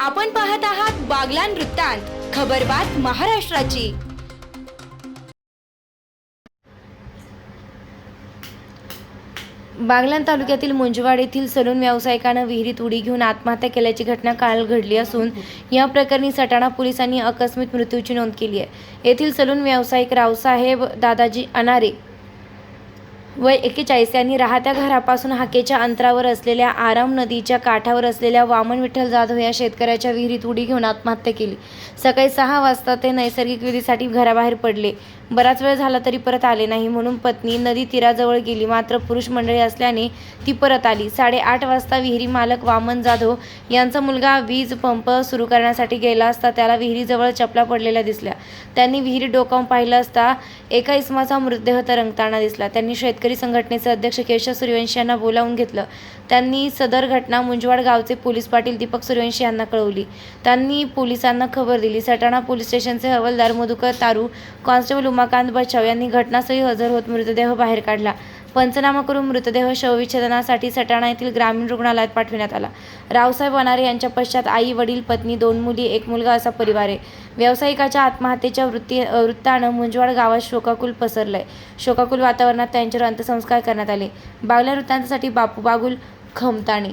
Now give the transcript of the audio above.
आपण पाहत आहात बागलान वृत्तांत खबरबात महाराष्ट्राची. बागलाण तालुक्यातील मुंजवाड येथील सलून व्यावसायिकानं विहिरीत उडी घेऊन आत्महत्या केल्याची घटना काल घडली असून या प्रकरणी सटाणा पोलिसांनी आकस्मिक मृत्यूची नोंद केली आहे. येथील सलून व्यावसायिक रावसाहेब दादाजी अनारे वय एक्केचाळीस. यांनी राहत्या घरापासून हाकेच्या अंतरावर असलेल्या आराम नदीच्या काठावर असलेल्या वामन विठ्ठल जाधव या शेतकऱ्याच्या विहिरीत उडी घेऊन आत्महत्या केली. सकाळी सहा वाजता ते नैसर्गिक विधीसाठी घराबाहेर पडले. बराच वेळ झाला तरी परत आले नाही. म्हणून पत्नी नदी तीराजवळ गेली. मात्र पुरुष मंडळी असल्याने ती परत आली. साडेआठ वाजता विहिरी मालक वामन जाधव यांचा मुलगा वीज पंप सुरू करण्यासाठी गेला असता त्याला विहिरीजवळ चपला पडलेल्या दिसल्या. त्यांनी विहिरी डोकावून पाहिलं असता एका इसमाचा मृतदेह तरंगताना दिसला. त्यांनी शेतकरी संघटनेचे अध्यक्ष केशव सूर्यवंशी यांना बोलावून घेतलं. त्यांनी सदर घटना मुंजवाड गावचे पोलीस पाटील दीपक सूर्यवंशी यांना कळवली. त्यांनी पोलिसांना खबर दिली. सटाणा पोलीस स्टेशनचे हवालदार मधुकर तारू कॉन्स्टेबल उमाकांत बचाव यांनी घटनास्थळी हजर होत मृतदेह बाहेर काढला. पंचनामा करून मृतदेह शवविच्छेदनासाठी सटाणा येथील ग्रामीण रुग्णालयात पाठविण्यात आला. रावसाहेब वनारे यांच्या पश्चात आई वडील पत्नी दोन मुली एक मुलगा असा परिवार आहे. व्यावसायिकाच्या आत्महत्येच्या वृत्ती वृत्तानं मुंजवाड गावात शोकाकुल पसरलंय. शोकाकुल वातावरणात त्यांच्यावर अंत्यसंस्कार करण्यात आले. बागल्या वृत्तांतासाठी बापू बागुल खमताणी.